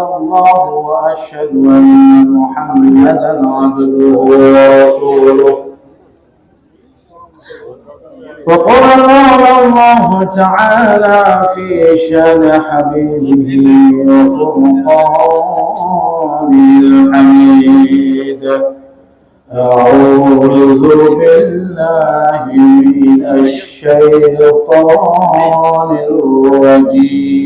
الله وأشهد أن محمدا عبده ورسوله. وقال قال الله تعالى في شأن حبيبه وفرقانه الحميد. أعوذ بالله من الشيطان الرجيم.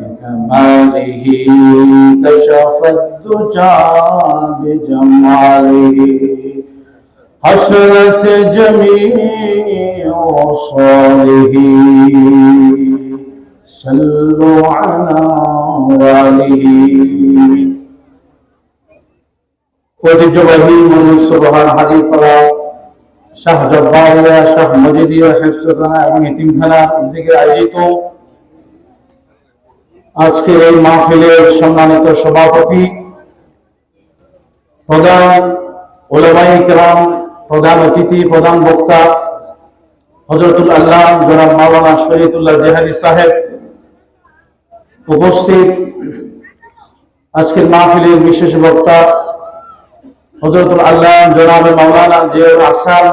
بكماله كشف الدجى بجماله حسنت جميع صاله صلوا على واله ঐতিহ্যবাহী মন্দির সুবহান হাজিরপাড়া শাহ জব্বারিয়া শাহ মজিদিয়া হেফসখানা এবং এতিমখানার উদ্যোগে আয়োজিত আজকের এই মাহফিলের সম্মানিত সভাপতি, প্রধান ওলামাই কেরাম, প্রধান অতিথি, প্রধান বক্তা হজরতুল আল্লাহ জনাব মাওলানা শরীয়তুল্লাহ জেহাদি সাহেব উপস্থিত। আজকের মাহফিলের বিশেষ বক্তা হজরতুল আল্লাহ জনাব মাওলানা জিয়াউল আসান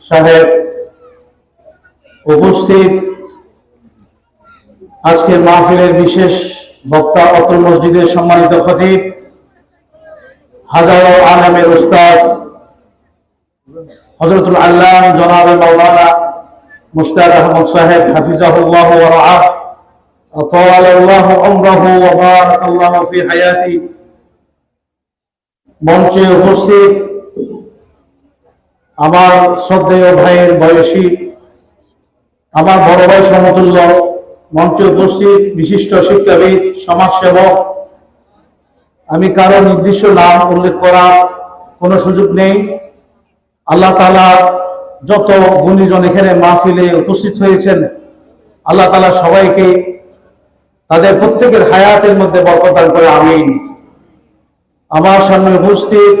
সাহেব উপস্থিত। আজকের মাহফিলের বিশেষ বক্তা অতুল মসজিদের সম্মানিত খতিব হাজারো আনামের উস্তাদ হজরতুল আল্লাহ জনাব মাওলানা মুস্তাক আহমদ সাহেব হাফিজাহুল্লাহ ওয়া রাআহ أطال الله عمره وبارك الله في حياته মঞ্চে উপস্থিত আমার শ্রদ্ধেয় ভাইয়ের বয়সী আমার বড় ভাই সমতুল্য মঞ্চে উপস্থিত বিশিষ্ট শিক্ষাবিদ, সমাজসেবক। আমি কারও নির্দিষ্ট নাম উল্লেখ করার কোনো সুযোগ নেই। আল্লাহ তালা যত গুণীজন এখানে মাহফিলে উপস্থিত হয়েছেন, আল্লাহ তালা সবাইকে তাদের প্রত্যেকের হায়াতের মধ্যে বরকদান করে, আমিন। আমার সামনে উপস্থিত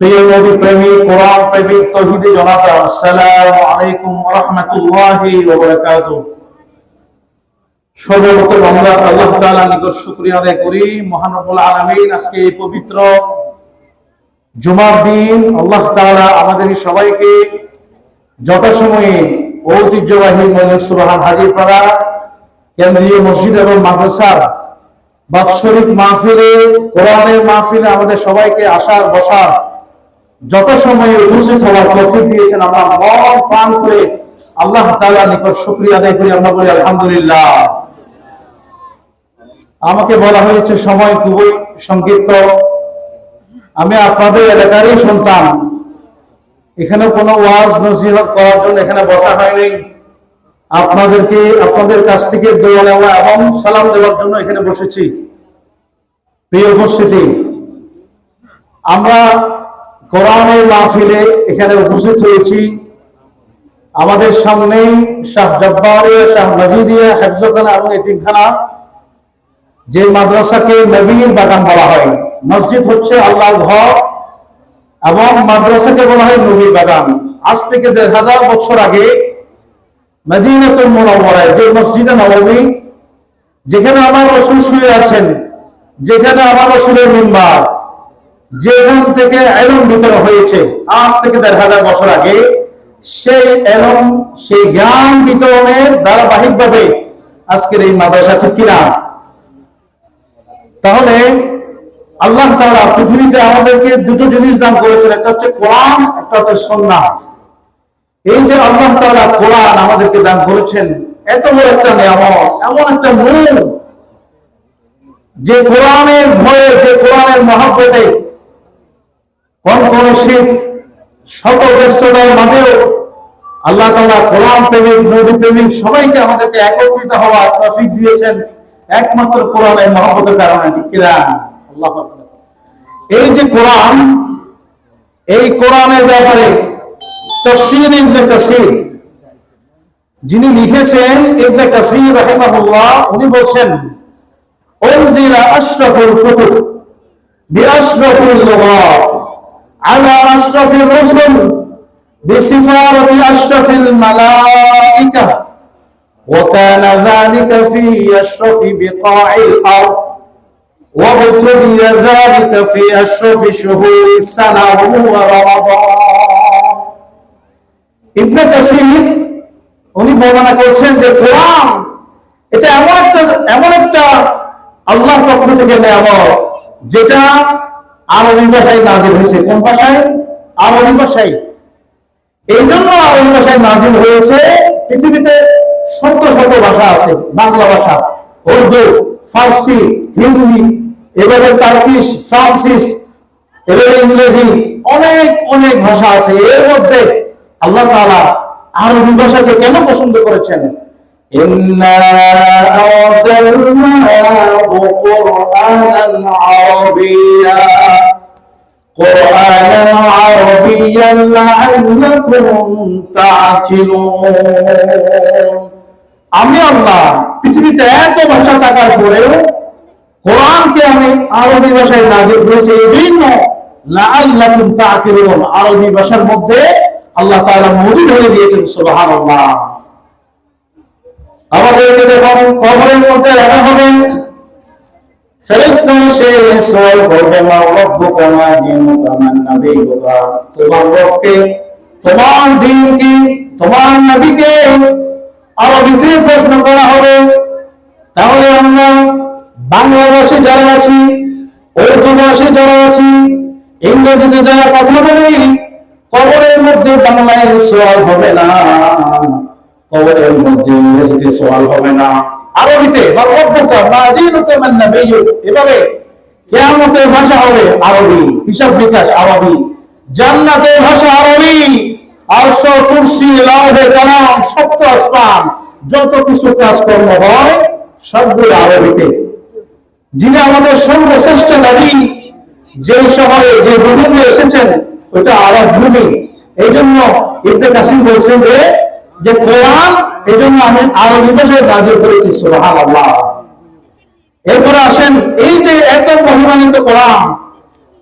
প্রিয় নবী প্রেমিক, কোরআন প্রেমিক, তহিদি জনতা আসসালামু আলাইকুম রহমতুল্লাহি সর্বপ্রথম আমরা আল্লাহ তাআলা নিকট শুকরিয়া আদায় করি। মহানবুল আলামিন, আজকে এই পবিত্র জুমার দিন আল্লাহ তাআলা আমাদের সবাইকে যথাসময়ে ঐতিহ্যবাহী মৌলিক সুবাহান হাজিরপাড়া কেন্দ্রীয় মসজিদ এবং মাদ্রাসার বাৎসরিক মাহফিলে, কোরআনের মাহফিলে আমাদের সবাইকে আসার, বসার যত সময়ে উপস্থিত হওয়ার তৌফিক দিয়েছেন আমরা মন প্রাণ করে আল্লাহ তাআলা নিকট শুকরিয়া আদায় করি আমরা বলি, আলহামদুলিল্লাহ। আমাকে বলা হয়েছে, সময় খুবই সংক্ষিপ্ত। আমি আপনাদের এলাকারই সন্তান। এখানে কোনো ওয়াজ নসিহত করার জন্য এখানে বসা হয়নি। আপনাদেরকে, আপনাদের কাছ থেকে দোয়া নেওয়া এবং সালাম দেওয়ার জন্য এখানে বসেছি। প্রিয় উপস্থিতি, আমরা কোরআনের মাহফিলে এখানে উপস্থিত হয়েছি। আমাদের সামনেই শাহ জব্বারিয়া শাহ মজিদিয়া হেফজখানা এবং এতিমখানা যে মাদ্রাসাকে নবীর বাগান বলা হয়। মসজিদ হচ্ছে আল্লাহর ঘর এবং মাদ্রাসাকে বলা হয় নবীর বাগান। আজ থেকে দেড় হাজার বছর আগে মদিনাতুল যে মসজিদে নববী যেখানে আমার রসুল শুয়ে আছেন, যেখানে আমার রসুলের মিম্বার যেখান থেকে এলম বিতরণ হয়েছে, আজ থেকে দেড় হাজার বছর আগে, সেই এলম, সেই জ্ঞান বিতরণের ধারাবাহিকভাবে আজকের এই মাদ্রাসা ঠিক কিনা? তাহলে আল্লাহ তাআলা পৃথিবীতে আমাদেরকে দুটো জিনিস দান করেছেন, একটা হচ্ছে কোরআন, একটা হচ্ছে সন্না এই যে আল্লাহ তাআলা কোরআন আমাদেরকে দান করেছেন, এত বড় একটা নিয়ামত, এমন একটা মূল যে কোরআনের ভয়ে, যে কোরআনের মহাব্বতে কনকন শীত শত ব্যস্ততার মাঝেও আল্লাহ তালা কোরআন প্রেমিক, নবী প্রেমিক সবাইকে আমাদেরকে একত্রিত হওয়া ট্রফিক দিয়েছেন। একমাত্র কোরআনের মহব্বতের কারণে কিরা আল্লাহ এই যে কোরআন, এই কোরআনের ব্যাপারে তফসির ইবনে কাসির, যিনি লিখেছেন ইবনে কাসির রাহিমাহুল্লাহ, উনি বলছেন, উনজিলা আশরাফুল কুতুব বিআশরাফিল লুগাত। على أشرف الرسل بسفارة أشرف الملائكة وكان ذلك في أشرف بقاع الأرض وابتدي ذلك في أشرف شهور السنة وهو رمضان ইবনে কাসির উনি বর্ণনা করছেন যে কোরআন এটা এমন একটা এমন একটা আল্লাহর পক্ষ থেকে নেওয়া যেটা আরবি ভাষায় নাজিল হয়েছে। কোন ভাষায়? আরবি ভাষায়। এই জন্য আরবি ভাষায় নাজিল হয়েছে, পৃথিবীতে শত শত ভাষা আছে, বাংলা ভাষা, উর্দু, ফার্সি, হিন্দি এভাবে তার্কিশ, ফ্রান্সিস এভাবে ইংরেজি, অনেক অনেক ভাষা আছে। এর মধ্যে আল্লাহ তাআলা আরবি ভাষাকে কেন পছন্দ করেছেন? إنا أرسلناه قرآنا عربيا قرآنا عربيا لعلكم تعقلون আমি আল্লাহ পৃথিবীতে এত ভাষা থাকার পরেও কোরআনকে আমি আরবি ভাষায় নাজিল করেছি এই জন্য লাআল্লাকুম তাআকিলুন আরবি ভাষার মধ্যে আল্লাহ তাআলা মধু ঢেলে দিয়েছেন সুবহানাল্লাহ আমাদেরকে যখন কবরের মধ্যে রাখা হবে। ফেরেশতা হবে। তাহলে আমরা বাংলা যারা আছি উর্দু ভাষী যারা আছি, ইংরেজিতে যারা কথা বলি, কবরের মধ্যে বাংলায় সোয়াল হবে না। কবরের মধ্যে ইংরেজিতে সোয়াল হবে না। আরবিতে ভাষা হবে আরবি, হিসাব বিকাশ আরবি। জান্নাতের ভাষা আরবি। আরশ, কুরসি আসমান। যত কিছু কাজকর্ম হয়, সবগুলো আরবিতে। যিনি আমাদের সর্বশ্রেষ্ঠ নবী যে শহরে যে ভূমি এসেছেন ওইটা আরব ভূমি। এই জন্য ইবনে কাসিম বলছেন যে যে কোরআন এই জন্য আমি আরবি ভাষায় নাজিল করেছি, সুবহানাল্লাহ। এরপরে আসেন, এই যে এত মহিমান্বিত কোরআন,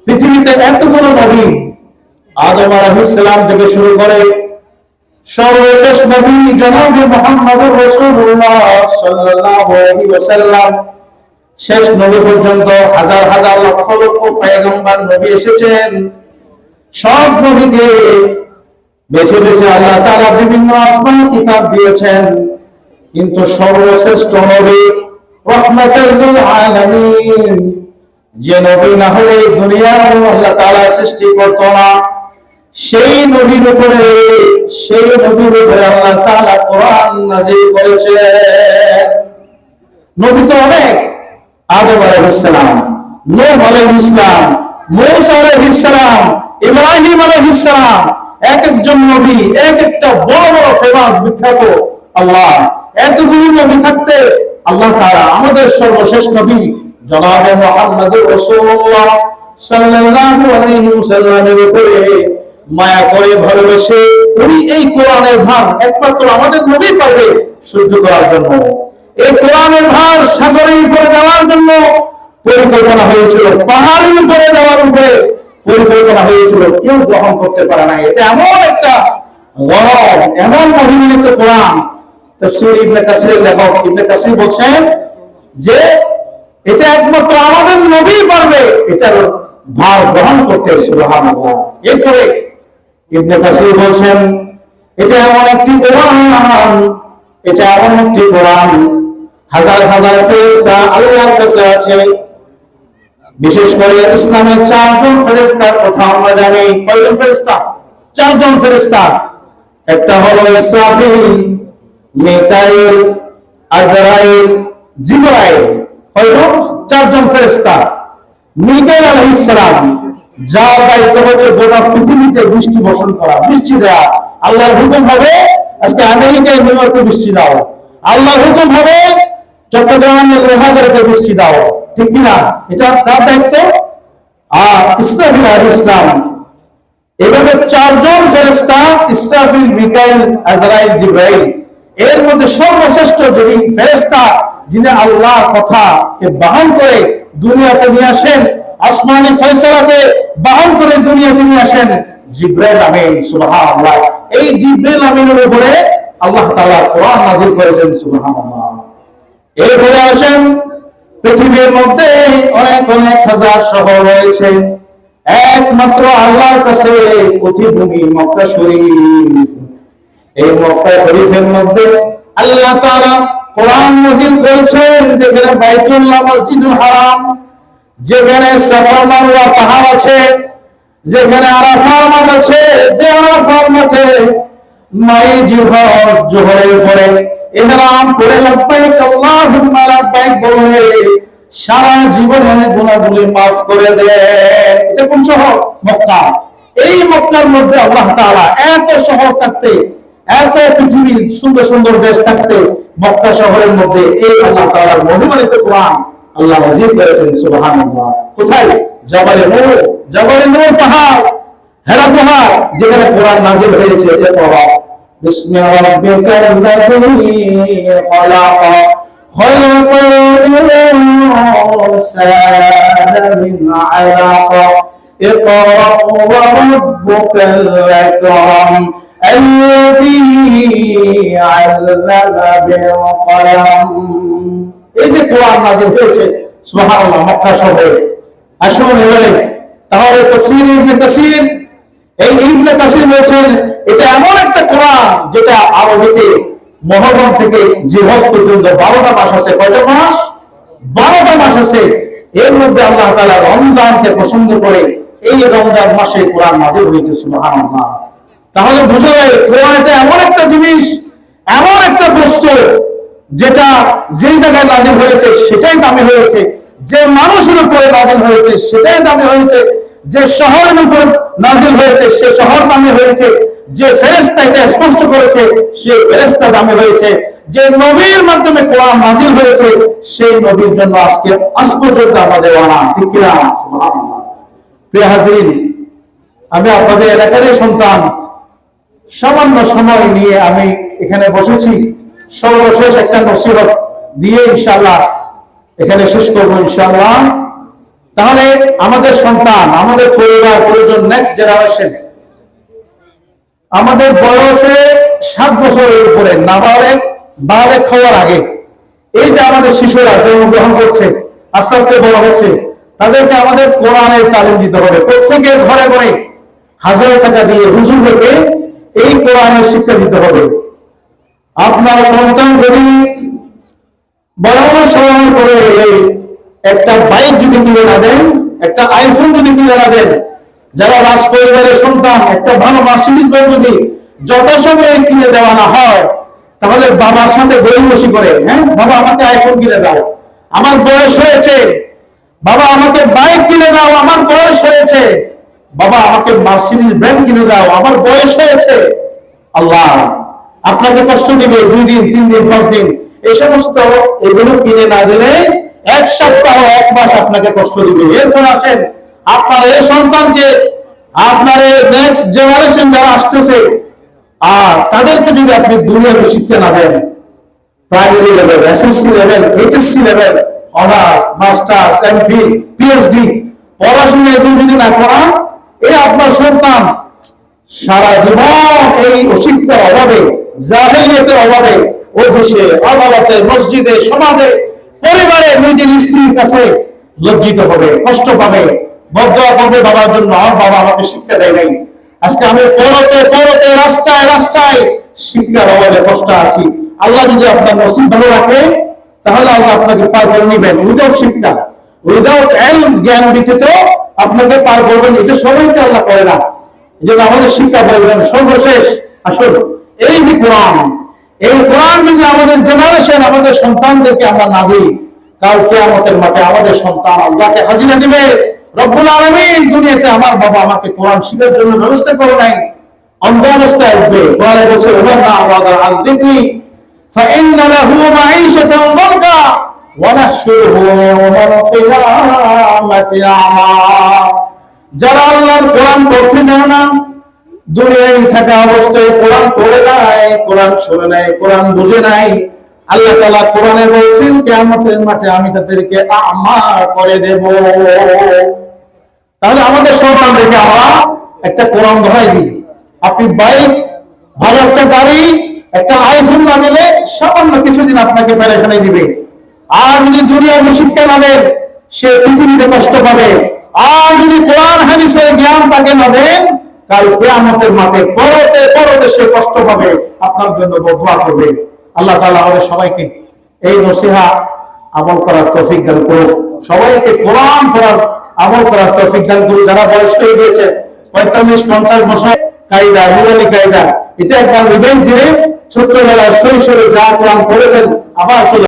পৃথিবীতে এতগুলো নবী, আদম আলাইহিস সালাম থেকে শুরু করে সর্বশেষ নবী জনাবে আলাইহি ওয়াসাল্লাম। শেষ নবী পর্যন্ত হাজার হাজার লক্ষ লক্ষ পয়গম্বর নবী এসেছেন। সব নবীকে বেছে বেছে আল্লাহ তারা বিভিন্ন আসমানি কিতাব দিয়েছেন। কিন্তু সর্বশ্রেষ্ঠ নবী রহমাতুল আলামিন। যে নবী না হলে দুনিয়া আল্লাহ তাআলা সৃষ্টি করত না। সেই নবীর উপরে, সেই নবীর উপরে আল্লাহ তাআলা কোরআন নাযিল করেছেন। নবী তো অনেক, আদম আলাইহিস সালাম, নূহ আলাইহিস সালাম, মূসা আলাইহিস সালাম, ইব্রাহিম আলাইহিস সালাম এক একজন নবী এক একটা বড় বড় ফেমাস বিখ্যাত আল্লাহ। এতগুলো নবী থাকতে আল্লাহ তাআলা আমাদের সর্বশেষ নবী জনাবে মুহাম্মদুর রাসূলুল্লাহ সাল্লাল্লাহু আলাইহি ওয়াসাল্লামের উপরে মায়া করে ভালোবেসে উনি এই কোরআনের ভার একমাত্র আমাদের নবী পারবে সহ্য করার জন্য। এই কোরআনের ভার সাগরের উপরে দেওয়ার জন্য পরিকল্পনা হয়েছিল, পাহাড়ের উপরে দেওয়ার উপরে পরিকল্পনা হয়েছিল, কেউ গ্রহণ করতে পারে না এটা এমন একটা গরম, এমন মহিমান্বিত কোরআন। তাফসীর ইবনে কাসিরের লেখক ইবনে কাসির বলছেন যে এটা একমাত্র আমাদের নবী পারবে, এটার ভার গ্রহণ করতে, সুবহানাল্লাহ। এরপরে ইবনে কাসির বলছেন, এটা এমন একটি কোরআন, এটা এমন একটি কোরআন। হাজার হাজার ফেরেশতা আল্লাহর কাছে আছে। বিশেষ করে ইসলামের চারজন ফেরেস্তার কথা আমরা জানি। কয়জন ফেরেস্তা চারজন ফেরেস্তা একটা হলো ইসরাফিল, মিকাইল, আজরাইল, জিবরাইল। কয়জন? চারজন ফেরেস্তা মিকাইল আলাইহিস সালাম দায়িত্ব হচ্ছে গোটা পৃথিবীতে বৃষ্টি বর্ষণ করা, বৃষ্টি দেওয়া আল্লাহর হুকুম হবে, আজকে আমেরিকায় নিউ ইয়র্কে বৃষ্টি দাও। আল্লাহর হুকুম হবে, চট্টগ্রামের লোহাগাড়িতে বৃষ্টি দাও। ঠিক কিনা এটা তার দায়িত্ব। আর ইসরাফিল আল ইসলাম এভাবে চারজন ফেরেস্তা ইসরাফিল, মিকাইল, আজরাইল, জিব্রাইল, এর মধ্যে সর্বশ্রেষ্ঠ যিনি ফেরেস্তা যিনি আল্লাহর কথাকে বাহন করে দুনিয়াতে নিয়ে আসেন, আসমানি ফয়সালাকে বাহন করে দুনিয়াতে নিয়ে আসেন জিব্রাইল আমিন, সুবহানাল্লাহ। এই জিব্রাইল আমিনের উপরে আল্লাহ তাআলা কোরআন নাযিল করেছেন, সুবহানাল্লাহ। এরপরে আসেন পৃথিবীর মধ্যে অনেক অনেক হাজার শহর রয়েছে। একমাত্র আল্লাহর কাছে প্রতিভূমি মক্কা শরীফ। এই মক্কা শরীফের মধ্যে আল্লাহ তাআলা কোরআন নাযিল করেছেন, যেখানে বাইতুল্লাহ মসজিদুল হারাম, যেখানে সাফা মারওয়া পাহাড় আছে, যেখানে আরাফার মাঠ আছে, যে আরাফার মাঠে মাই জিহর জোহরের পরে ইহরাম পরে লাব্বাইক আল্লাহুম্মা লাব্বাইক বলে সারা জীবনের গুনাহগুলি maaf করে দেন এটা কোন শহর? মক্কা। এই মক্কার মধ্যে আল্লাহ তাআলা এত শহর থাকতে, এত পৃথিবীর সুন্দর সুন্দর দেশ থাকতে, মক্কা শহরের মধ্যে এই আল্লাহ তাআলার মহিমান্বিত কোরআন আল্লাহ নাযিল করেছেন, সুবহানাল্লাহ। কোথায়? জাবালে নূর। জাবালে নূর পাহাড়, হেরা পাহাড়, যেখানে কোরআন নাযিল হয়েছে যে بسم ربك الذي خلق خلق الإنسان من علق اقرأ وربك الأكرم الذي علم بالقلم এই যে কোরআন নাজিল হয়েছে সুবহানাল্লাহ মক্কা শহরে আসুন এবারে তাহলে তাফসীর ইবনে কাসির এই ইবনে কাসির বলছেন এটা এমন একটা কোরআন যেটা আরবিতে মহরম থেকে পর্যন্ত বারোটা মাস আছে, কয়টা মাস? বারোটা মাস আছে। এর মধ্যে আল্লাহ তাআলা রমজানকে পছন্দ করে এই রমজান মাসে কোরআন হয়েছে তাহলে বুঝা যায় এমন একটা জিনিস, এমন একটা বস্তু যেটা যেই জায়গায় নাজিল হয়েছে, সেটাই দামি হয়েছে। যে মানুষের উপরে নাজিল হয়েছে, সেটাই দামি হয়েছে। যে শহরের উপর নাজিল হয়েছে, সে শহর দামি হয়েছে। যে ফেরেস্তা এটা স্পষ্ট করেছে, সে ফেরেস্তা দামি হয়েছে যে নবীর মাধ্যমে কোরআন নাজিল হয়েছে, সেই নবীর জন্য আজকে আজ আমাদের ওয়ানা ঠিক কিনা? প্রিয় হাজরিন, আমি আপনাদের এলাকারই সন্তান, সামান্য সময় নিয়ে আমি এখানে বসেছি। সর্বশেষ একটা নসিহত দিয়ে ইনশাল্লাহ এখানে শেষ করব ইনশাল্লাহ তাহলে আমাদের সন্তান, আমাদের পরিবার পরিজন নেক্সট জেনারেশন আমাদের বয়সে সাত বছরের উপরে নাবালেক, বালেক খাওয়ার আগে এই যে আমাদের শিশুরা জন্মগ্রহণ করছে, আস্তে আস্তে বড় হচ্ছে, তাদেরকে আমাদের কোরআনের তালিম দিতে হবে। প্রত্যেকের ঘরে ঘরে হাজার টাকা দিয়ে হুজুর রেখে এই কোরআনের শিক্ষা দিতে হবে। আপনার সন্তান যদি বড় সময় করে একটা বাইক যদি কিনে না দেন, একটা আইফোন যদি কিনে না দেন যারা রাজ পরিবারের সন্তান, একটা ভালো বাইক যদি যথাসময়ে কিনে দেওয়া না হয়, তাহলে বাবার সাথে গরিবসি করে হ্যাঁ? বাবা আমাকে আইফোন কিনে দাও। আমার বয়স হয়েছে। বাবা আমাকে বাইক কিনে দাও, আমার বয়স হয়েছে। বাবা আমাকে মার্সিডিজ ব্র্যান্ড কিনে দাও, আমার বয়স হয়েছে। আল্লাহ, আপনাকে কষ্ট দিবে দুই দিন, তিন দিন, পাঁচ দিন। এই সমস্ত এগুলো কিনে না দিলে এক সপ্তাহ, এক মাস আপনাকে কষ্ট দিবে। এরপর আসেন আপনার এই সন্তানকে, আপনার নেক্সট জেনারেশন যারা আসতেছে, আর তাদেরকে যদি আপনি দুনিয়াকে শিক্ষা না দেন primary level SSC level HSC level honours masters MPhil PhD পড়াশোনা এগুলো যদি না করান এই আপনার সন্তান সারা জীবন এই অশিক্ষার অভাবে, জাহেলিয়তের অভাবে, অফিসে, আদালতে, মসজিদে, সমাজে, পরিবারে নিজের স্ত্রীর কাছে লজ্জিত হবে, কষ্ট পাবে। করবে বাবার জন্য। আমার বাবা আমাকে শিক্ষা দেয় নাই। আজকে আমি রাস্তায় রাস্তায় শিক্ষার অভাবে কষ্ট আছি। আল্লাহ যদি আপনার নসিব ভালো রাখে, তাহলে আল্লাহ আপনাকে পার করে নিবেন। উইদাউট শিক্ষা উইদাউট জ্ঞান ব্যতীত আপনাকে পার করবেন। এটা সবাইকে আল্লাহ করে না। জন্য আমাদের শিক্ষা প্রয়োজন। সর্বশেষ আসল এই যে কোরআন, এই কোরআন যদি আমাদের জেনারেশন আমাদের সন্তানদেরকে আমরা না দিই, কাল কেয়ামতের মাঠে আমাদের সন্তান আল্লাহকে হাজিরা দিবে। রব্বুল আলমিন দুনিয়াতে আমার বাবা আমাকে কোরআন শিখার জন্য ব্যবস্থা করে নাই অন্ধ অবস্থায় উঠবে কোরআনে বলছে ওমর না আওয়াদা আল দিকরি فإن له معيشة ضنكا ونحشره يوم القيامة أعمى যারা আল্লাহর কোরআন পড়তে জানে না দুনিয়ায় থাকা অবস্থায় কোরআন পড়ে নাই কোরআন শুনে নাই কোরআন বুঝে নাই আল্লাহ তালা কোরআনে বলছেন কেয়ামতের মাঠে আমি তাদেরকে আমা করে দেব তাহলে আমাদের সন্তানদেরকে আমরা একটা কোরআন ধরাই দিই। আপনি বাইক, ভালো একটা গাড়ি, একটা আইফোন না দিলে সামান্য কিছুদিন আপনাকে পেরেশানি দিবে। আর যদি দুনিয়ার শিক্ষা না দেন সে পৃথিবীতে কষ্ট পাবে। আর যদি কোরআন হাদিসের জ্ঞান তাকে না দেন কাল কেয়ামতের মাঠে পরতে পরতে সে কষ্ট পাবে, আপনার জন্য বদুয়া করবে। আল্লাহ তাআলা আমাদের সবাইকে এই নসিহা আমল করার তৌফিক দান করুক। সবাইকে কোরআন পড়ার আমল করার তৌফিক দান করুক। যারা বয়স্ক হয়ে গিয়েছে, পঁয়তাল্লিশ, পঞ্চাশ বছর, কায়দা নুরানি কায়দা, এটা একবার রিভাইজ দিলে ছোট্টবেলা শৈশবে যা কোরআন পড়েছেন, আবার চলে